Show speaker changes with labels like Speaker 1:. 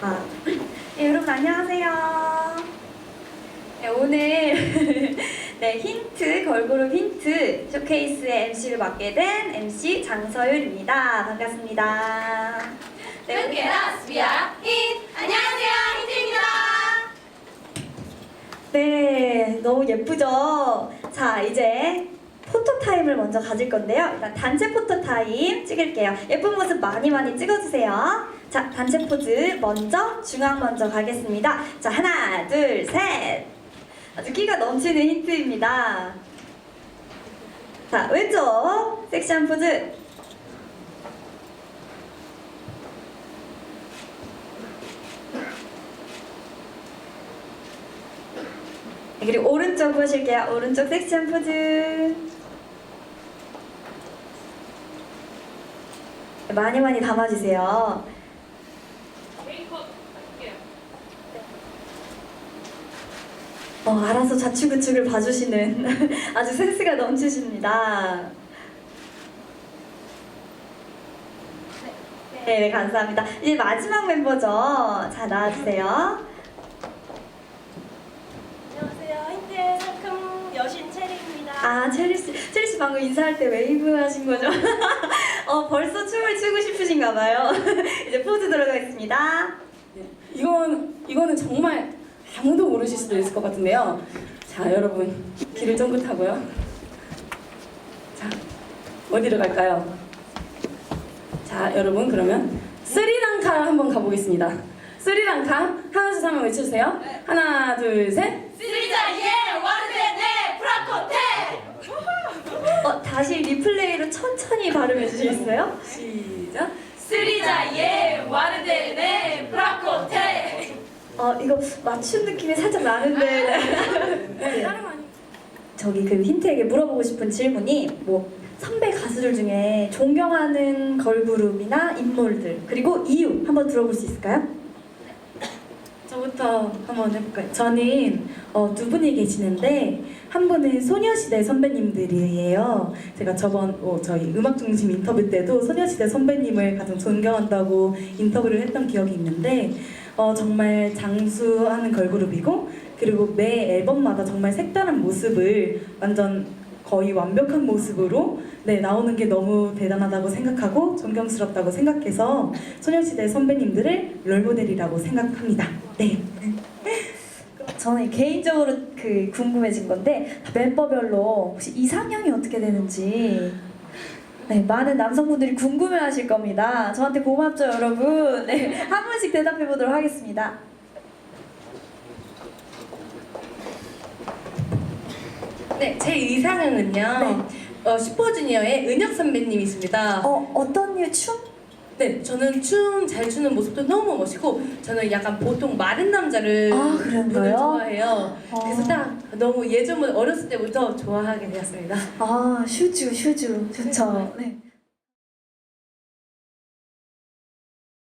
Speaker 1: 아, 네, 여러분 안녕하세요. 네, 오늘 네, 힌트 걸그룹 힌트 쇼케이스의 MC를 맡게 된 MC 장서율입니다. 반갑습니다. 네,
Speaker 2: we are hit. 안녕하세요, 힌트입니다.
Speaker 1: 네, 너무 예쁘죠? 자, 이제 포토 타임을 먼저 가질 건데요. 일단 단체 포토 타임 찍을게요. 예쁜 모습 많이 많이 찍어주세요. 자, 단체 포즈 먼저 중앙 먼저 가겠습니다. 자, 하나, 둘, 셋. 아주 끼가 넘치는 힌트입니다. 자, 왼쪽 섹시한 포즈. 네, 그리고 오른쪽 보실게요. 오른쪽 섹시한 포즈. 많이 많이 담아주세요.
Speaker 2: 메이크업 할게요.
Speaker 1: 어, 알아서 좌측우측을 봐주시는 아주 센스가 넘치십니다. 네, 네, 감사합니다. 이제 마지막 멤버죠. 자, 나와주세요.
Speaker 3: 안녕하세요. 힌트의 상큼 여신 체리입니다.
Speaker 1: 아, 체리 씨, 체리 씨 방금 인사할 때 웨이브 하신 거죠? 어, 벌써 춤을 추고 싶으신가 봐요. 이제 포즈 들어가겠습니다.
Speaker 4: 이건 이거는 정말 아무도 모르실 수도 있을 것 같은데요. 자, 여러분 길을 쫑긋하고요. 자, 어디로 갈까요? 자, 여러분 그러면 스리랑카 한번 가보겠습니다. 스리랑카 하나 둘 셋 한번 외쳐주세요. 하나 둘 셋.
Speaker 2: 쓰리자 예, 와르데네, 프라코테.
Speaker 1: 어, 다시 리플레이로 천천히 발음해 주시겠어요?
Speaker 4: 시작.
Speaker 2: 쓰리자 예, 와르데네, 프라코테.
Speaker 1: 어, 이거 맞춘 느낌이 살짝 나는데.
Speaker 4: 네.
Speaker 1: 저기 그 힌트에게 물어보고 싶은 질문이 뭐 선배 가수들 중에 존경하는 걸그룹이나 인물들 그리고 이유 한번 들어볼 수 있을까요?
Speaker 4: 저부터 한번 해볼까요? 저는 어, 두 분이 계시는데 한 분은 소녀시대 선배님들이에요. 제가 저번 어, 저희 음악 중심 인터뷰 때도 소녀시대 선배님을 가장 존경한다고 인터뷰를 했던 기억이 있는데 어, 정말 장수하는 걸그룹이고 그리고 매 앨범마다 정말 색다른 모습을 완전 거의 완벽한 모습으로 네, 나오는 게 너무 대단하다고 생각하고 존경스럽다고 생각해서 소녀시대 선배님들을 롤모델이라고 생각합니다. 네.
Speaker 1: 저는 개인적으로 그 궁금해진 건데 멤버별로 혹시 이상형이 어떻게 되는지 네, 많은 남성분들이 궁금해하실 겁니다. 저한테 고맙죠, 여러분. 네, 한 분씩 대답해 보도록 하겠습니다.
Speaker 5: 네, 제 이상형은요. 어, 슈퍼주니어의 은혁 선배님이십니다.
Speaker 1: 어, 어떤 류 춤?
Speaker 5: 네, 저는 춤 잘 추는 모습도 너무 멋있고 저는 약간 보통 마른 남자를
Speaker 1: 아, 그런가요?
Speaker 5: 좋아해요.
Speaker 1: 어.
Speaker 5: 그래서 딱 너무 예전 어렸을 때부터 좋아하게 되었습니다.
Speaker 1: 아, 슈즈, 슈즈. 좋죠. 네.